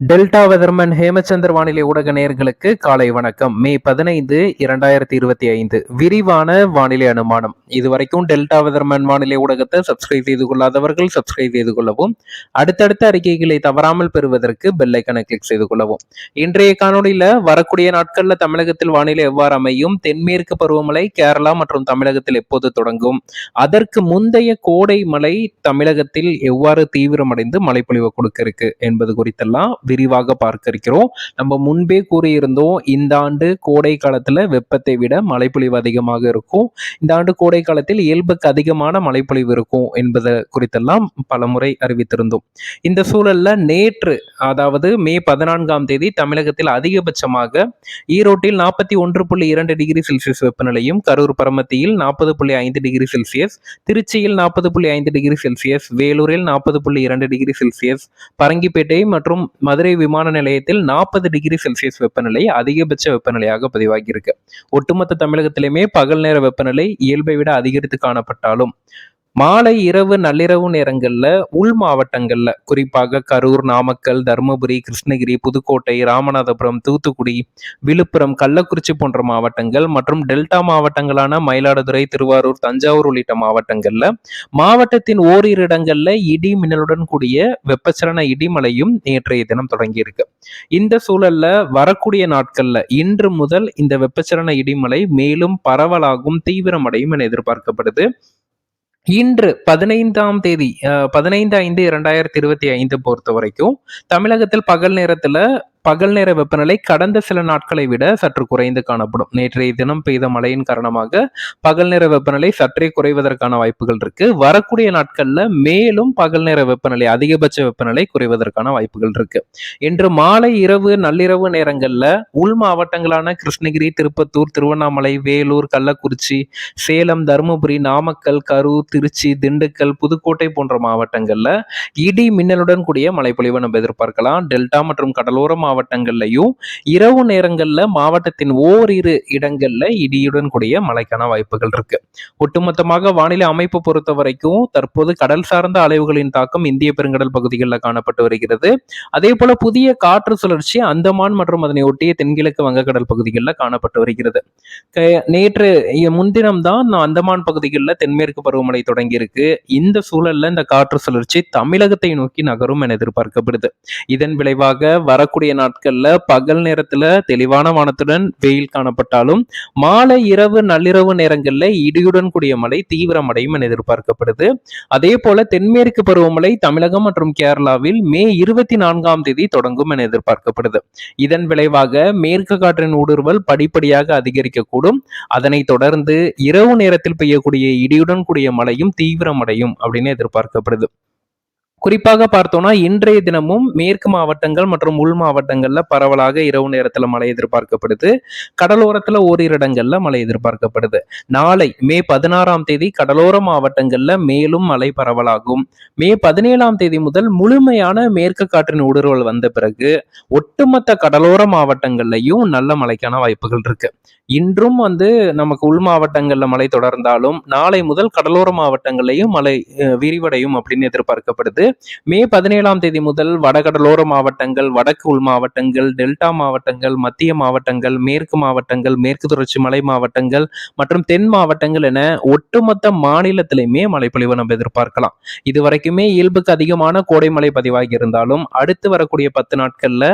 Delta weatherman Hemachandar வானிலை ஊடக நேர்களுக்கு காலை வணக்கம். மே பதினைந்து இரண்டாயிரத்தி இருபத்தி ஐந்து. விரிவான வானிலை அனுமானம். இதுவரைக்கும் டெல்டா வெதர்மன் வானிலை ஊடகத்தை சப்ஸ்கிரைப் செய்து கொள்ளாதவர்கள் சப்ஸ்கிரைப் செய்து கொள்ளவும் அடுத்தடுத்த அறிக்கைகளை தவறாமல் பெறுவதற்கு பெல்லைக்கனை கிளிக் செய்து கொள்ளவும். இன்றைய காணொலியில வரக்கூடிய நாட்கள்ல தமிழகத்தில் வானிலை எவ்வாறு அமையும் தென்மேற்கு பருவமழை கேரளா மற்றும் தமிழகத்தில் எப்போது தொடங்கும் அதற்கு முந்தைய கோடை மழை தமிழகத்தில் எவ்வாறு தீவிரமடைந்து மழைப்பொழிவு கொடுக்க இருக்கு என்பது குறித்தெல்லாம் விரிவாக பார்க்க இருக்கிறோம் நம்ம முன்பே கூறியிருந்தோம் இந்த ஆண்டு கோடை காலத்துல வெப்பத்தை விட மழைப்பொழிவு அதிகமாக இருக்கும். இந்த ஆண்டு கோடை காலத்தில் இயல்புக்கு அதிகமான மழைப்பொழிவு இருக்கும் என்பது குறித்தெல்லாம் பலமுறை அறிவித்திருந்தோம். இந்த சூழல்ல நேற்று அதாவது மே பதினான்காம் தேதி தமிழகத்தில் அதிகபட்சமாக ஈரோட்டில் நாற்பத்தி ஒன்று புள்ளி இரண்டு டிகிரி செல்சியஸ் வெப்பநிலையும் கரூர் பரமத்தியில் நாற்பது புள்ளி ஐந்து டிகிரி செல்சியஸ் திருச்சியில் நாற்பது புள்ளி ஐந்து டிகிரி செல்சியஸ் வேலூரில் நாற்பது புள்ளி இரண்டு டிகிரி செல்சியஸ் பரங்கிப்பேட்டை மற்றும் மதுரை விமான நிலையத்தில் நாற்பது டிகிரி செல்சியஸ் வெப்பநிலை அதிகபட்ச வெப்பநிலையாக பதிவாகியிருக்கு. ஒட்டுமொத்த தமிழகத்திலுமே பகல் நேர வெப்பநிலை இயல்பை விட அதிகரித்து காணப்பட்டாலும் மாலை இரவு நள்ளிரவு நேரங்களில் உள் மாவட்டங்கள்ல குறிப்பாக கரூர் நாமக்கல் தருமபுரி கிருஷ்ணகிரி புதுக்கோட்டை ராமநாதபுரம் தூத்துக்குடி விழுப்புரம் கள்ளக்குறிச்சி போன்ற மாவட்டங்கள் மற்றும் டெல்டா மாவட்டங்களான மயிலாடுதுறை திருவாரூர் தஞ்சாவூர் உள்ளிட்ட மாவட்டங்கள்ல மாவட்டத்தின் ஓரிரு இடங்கள்ல இடி மின்னலுடன் கூடிய வெப்பச்சலன இடிமலையும் நேற்றைய தினம் தொடங்கியிருக்கு. இந்த சூழல்ல வரக்கூடிய நாட்கள்ல இன்று முதல் இந்த வெப்பச்சலன இடிமலை மேலும் பரவலாகும் தீவிரமடையும் என எதிர்பார்க்கப்படுது. இன்று பதினைந்தாம் தேதி பதினைந்து ஐந்து இரண்டாயிரத்தி இருபத்தி ஐந்து பொறுத்த வரைக்கும் தமிழகத்தில் பகல் நேரத்துல பகல் நேர வெப்பநிலை கடந்த சில நாட்களை விட சற்று குறைந்து காணப்படும். நேற்றைய தினம் பெய்த மழையின் காரணமாக பகல் நேர வெப்பநிலை சற்றே குறைவதற்கான வாய்ப்புகள் இருக்கு. வரக்கூடிய நாட்கள்ல மேலும் பகல் நேர வெப்பநிலை அதிகபட்ச வெப்பநிலை குறைவதற்கான வாய்ப்புகள் இருக்கு. இன்று மாலை இரவு நள்ளிரவு நேரங்கள்ல உள் மாவட்டங்களான கிருஷ்ணகிரி திருப்பத்தூர் திருவண்ணாமலை வேலூர் கள்ளக்குறிச்சி சேலம் தருமபுரி நாமக்கல் கரூர் திருச்சி திண்டுக்கல் புதுக்கோட்டை போன்ற மாவட்டங்கள்ல இடி மின்னலுடன் கூடிய மழைப்பொழிவை நம்ம எதிர்பார்க்கலாம். டெல்டா மற்றும் கடலோர மாவட்டங்கள்லையும் இரவு நேரங்களில் மாவட்டத்தின் ஓரிரு இடங்களில் இடியுடன் கூடிய மழைக்கான வாய்ப்புகள் இருக்கு. ஒட்டுமொத்தமாக வானிலை அமைப்பு பொறுத்த வரைக்கும் தற்போது கடல் சார்ந்த அலைவுகளின் தாக்கம் இந்திய பெருங்கடல் பகுதிகளில் காணப்பட்டு வருகிறது. அதே போல புதிய காற்று சுழற்சி அந்தமான் மற்றும் அதனை ஒட்டிய தென்கிழக்கு வங்கக்கடல் பகுதிகளில் காணப்பட்டு வருகிறது. நேற்று முன்தினம் தான் அந்தமான் பகுதிகளில் தென்மேற்கு பருவமழை தொடங்கியிருக்கு. இந்த சூழல்ல இந்த காற்று சுழற்சி தமிழகத்தை நோக்கி நகரும் என எதிர்பார்க்கப்படுது. இதன் விளைவாக வரக்கூடிய நாட்கள்ல பகல் நேரத்துல தெளிவான வானத்துடன் வெயில் காணப்பட்டாலும் மாலை இரவு நள்ளிரவு நேரங்கள்ல இடியுடன் கூடிய மழை தீவிரமடையும் என எதிர்பார்க்கப்படுது. அதே போல தென்மேற்கு பருவமழை தமிழகம் மற்றும் கேரளாவில் மே இருபத்தி நான்காம் தேதி தொடங்கும் என எதிர்பார்க்கப்படுது. இதன் விளைவாக மேற்கு காற்றின் ஊடுருவல் படிப்படியாக அதிகரிக்கக்கூடும். அதனைத் தொடர்ந்து இரவு நேரத்தில் பெய்யக்கூடிய இடியுடன் கூடிய மழையும் தீவிரமடையும் அப்படின்னு எதிர்பார்க்கப்படுது. குறிப்பாக பார்த்தோம்னா இன்றைய தினமும் மேற்கு மாவட்டங்கள் மற்றும் உள் மாவட்டங்கள்ல பரவலாக இரவு நேரத்துல மழை எதிர்பார்க்கப்படுது. கடலோரத்துல ஓரிரு இடங்கள்ல மழை எதிர்பார்க்கப்படுது. நாளை மே பதினாறாம் தேதி கடலோர மாவட்டங்கள்ல மேலும் மழை பரவலாகும். மே பதினேழாம் தேதி முதல் முழுமையான மேற்கு காற்றின் ஊடுருவல் வந்த பிறகு ஒட்டுமொத்த கடலோர மாவட்டங்கள்லையும் நல்ல மழைக்கான வாய்ப்புகள் இருக்கு. இன்றும் வந்து நமக்கு உள் மாவட்டங்கள்ல மழை தொடர்ந்தாலும் நாளை முதல் கடலோர மாவட்டங்களையும் மழை விரிவடையும் அப்படின்னு எதிர்பார்க்கப்படுது. மே பதினேழாம் தேதி முதல் வடகடலோர மாவட்டங்கள் வடக்கு உள் மாவட்டங்கள் டெல்டா மாவட்டங்கள் மத்திய மாவட்டங்கள் மேற்கு மாவட்டங்கள் மேற்கு தொடர்ச்சி மலை மாவட்டங்கள் மற்றும் தென் மாவட்டங்கள் என ஒட்டுமொத்த மாநிலத்திலையுமே மழைப்பொழிவு நம்ம எதிர்பார்க்கலாம். இது வரைக்குமே இயல்புக்கு அதிகமான கோடை மழை பதிவாகி இருந்தாலும் அடுத்து வரக்கூடிய பத்து நாட்கள்ல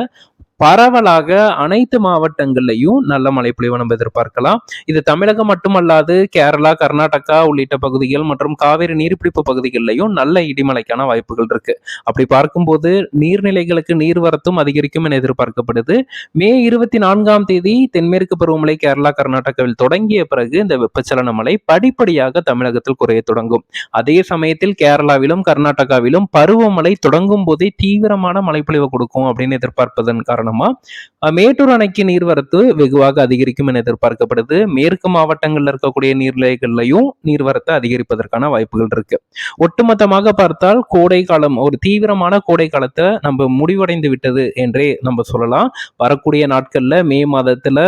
பரவலாக அனைத்து மாவட்டங்கள்லையும் நல்ல மழை நம்ம எதிர்பார்க்கலாம். இது தமிழகம் மட்டுமல்லாது கேரளா கர்நாடகா உள்ளிட்ட பகுதிகள் மற்றும் காவிரி நீர்பிடிப்பு பகுதிகளிலையும் நல்ல இடிமலைக்கான வாய்ப்புகள் இருக்கு. அப்படி பார்க்கும்போது நீர்நிலைகளுக்கு நீர்வரத்தும் அதிகரிக்கும் என எதிர்பார்க்கப்படுது. மே இருபத்தி நான்காம் தேதி தென்மேற்கு பருவமழை கேரளா கர்நாடகாவில் தொடங்கிய பிறகு இந்த வெப்பச்சலன மழை படிப்படியாக தமிழகத்தில் குறைய தொடங்கும். அதே சமயத்தில் கேரளாவிலும் கர்நாடகாவிலும் பருவமழை தொடங்கும் போதே தீவிரமான மழைப்பொழிவை கொடுக்கும் அப்படின்னு எதிர்பார்ப்பதன் காரணம் காரணமா மேட்டூர் அணைக்கு நீர்வரத்து வெகுவாக அதிகரிக்கும் என எதிர்பார்க்கப்படுது. மேற்கு மாவட்டங்கள்ல இருக்கக்கூடிய நீர்நிலைகள்லையும் நீர்வரத்தை அதிகரிப்பதற்கான வாய்ப்புகள் இருக்கு. ஒட்டுமொத்தமாக பார்த்தால் கோடை காலம் ஒரு தீவிரமான கோடை காலத்தை நம்ம முடிவடைந்து விட்டது என்றே நம்ம சொல்லலாம். வரக்கூடிய நாட்கள்ல மே மாதத்துல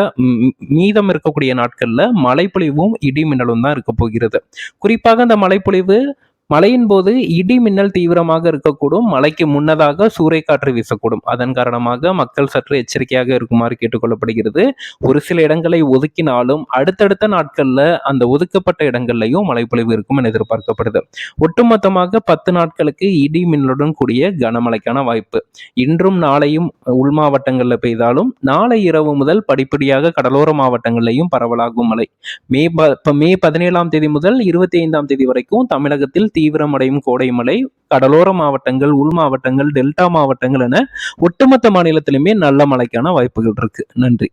மீதம் இருக்கக்கூடிய நாட்கள்ல மழைப்பொழிவும் இடி மின்னலும் தான் இருக்க போகிறது. குறிப்பாக அந்த மழைப்பொழிவு மழையின் போது இடி மின்னல் தீவிரமாக இருக்கக்கூடும். மழைக்கு முன்னதாக சூறைக்காற்று வீசக்கூடும். அதன் காரணமாக மக்கள் சற்று எச்சரிக்கையாக இருக்குமாறு கேட்டுக்கொள்ளப்படுகிறது. ஒரு சில இடங்களை ஒதுக்கினாலும் அடுத்தடுத்த நாட்கள்ல அந்த ஒதுக்கப்பட்ட இடங்கள்லையும் மழைப்பொழிவு இருக்கும் என எதிர்பார்க்கப்படுது. ஒட்டுமொத்தமாக பத்து நாட்களுக்கு இடி மின்னலுடன் கூடிய கனமழைக்கான வாய்ப்பு. இன்றும் நாளையும் உள் மாவட்டங்களில் பெய்தாலும் நாளை இரவு முதல் படிப்படியாக கடலோர மாவட்டங்களிலையும் பரவலாகும் மழை. மே ப மே பதினேழாம் தேதி முதல் இருபத்தி ஐந்தாம் தேதி வரைக்கும் தமிழகத்தில் தீவிரமடையும் கோடை மழை கடலோர மாவட்டங்கள் உள் மாவட்டங்கள் டெல்டா மாவட்டங்கள் என ஒட்டுமொத்த மாநிலத்திலுமே நல்ல மழைக்கான வாய்ப்புகள் இருக்கு. நன்றி.